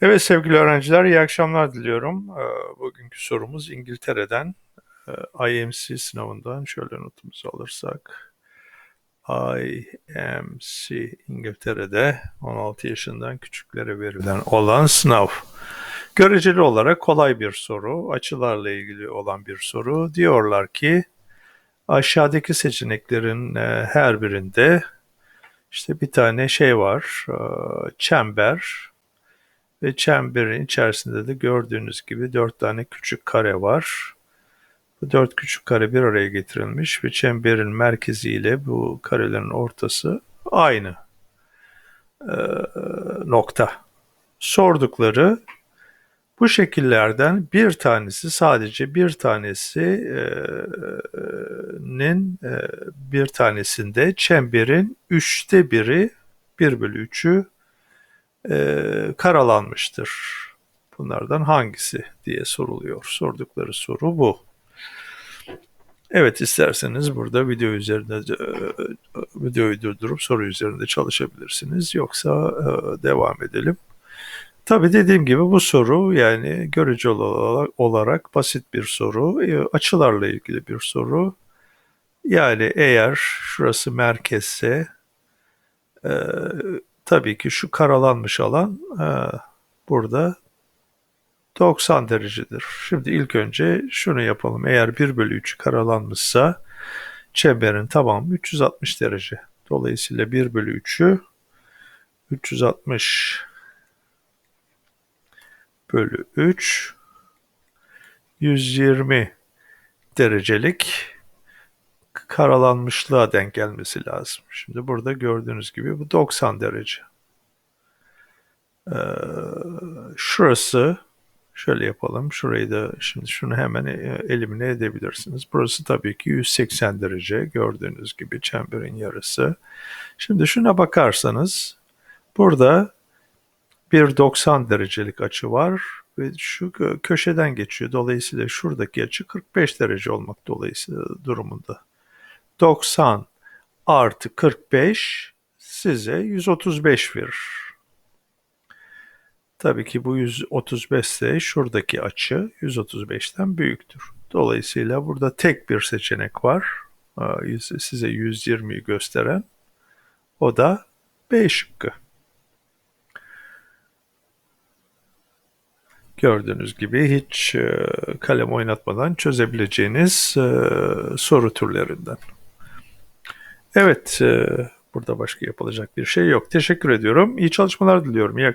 Evet sevgili öğrenciler, iyi akşamlar diliyorum. Ee, Bugünkü sorumuz İngiltere'den, e, IMC sınavından. Şöyle notumuzu alırsak. IMC İngiltere'de 16 yaşından küçüklere verilen olan sınav. Göreceli olarak kolay bir soru, açılarla ilgili olan bir soru. Diyorlar ki aşağıdaki seçeneklerin e, her birinde işte bir tane şey var, e, çember, ve çemberin içerisinde de gördüğünüz gibi dört tane küçük kare var. Bu dört küçük kare bir araya getirilmiş ve çemberin merkezi ile bu karelerin ortası aynı e, nokta. Sordukları bu şekillerden bir tanesi sadece bir tanesinin e, bir tanesinde çemberin üçte biri bir bölü üçü e, karalanmıştır. Bunlardan hangisi diye soruluyor. Sordukları soru bu. Evet isterseniz burada video üzerinde e, videoyu durdurup soru üzerinde çalışabilirsiniz. Yoksa e, devam edelim. Tabi dediğim gibi bu soru yani görücü olarak, basit bir soru. E, açılarla ilgili bir soru. Yani eğer şurası merkezse tabii ki şu karalanmış alan e, burada 90 derecedir. Şimdi ilk önce şunu yapalım. Eğer 1 bölü 3 karalanmışsa çemberin tamamı 360 derece. Dolayısıyla 1 bölü 3'ü 360 bölü 3 120 derecelik karalanmışlığa denk gelmesi lazım. Şimdi burada gördüğünüz gibi bu 90 derece. Ee, şurası şöyle yapalım. Şurayı da şimdi şunu hemen e, elimine edebilirsiniz. Burası tabii ki 180 derece. Gördüğünüz gibi çemberin yarısı. Şimdi şuna bakarsanız burada bir 90 derecelik açı var ve şu köşeden geçiyor. Dolayısıyla şuradaki açı 45 derece olmak dolayısıyla durumunda. 90 artı 45 size 135 verir. Tabii ki bu 135 ise şuradaki açı 135'ten büyüktür. Dolayısıyla burada tek bir seçenek var. Size 120'yi gösteren. O da B şıkkı. Gördüğünüz gibi hiç e, kalem oynatmadan çözebileceğiniz e, soru türlerinden. Evet, e, burada başka yapılacak bir şey yok. Teşekkür ediyorum. İyi çalışmalar diliyorum. İyi.